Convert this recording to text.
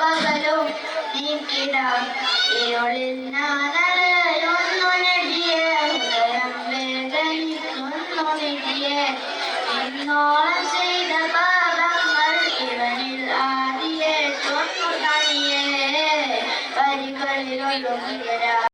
പകലും നീക്കിടാം ഇരുളിൽ ഞാനലയൊന്നു നെടിയെ ഹൃദയം വേദനിക്കുന്നു നെടിയെ എന്നോളം ചെയ്ത 一个一个 baleno.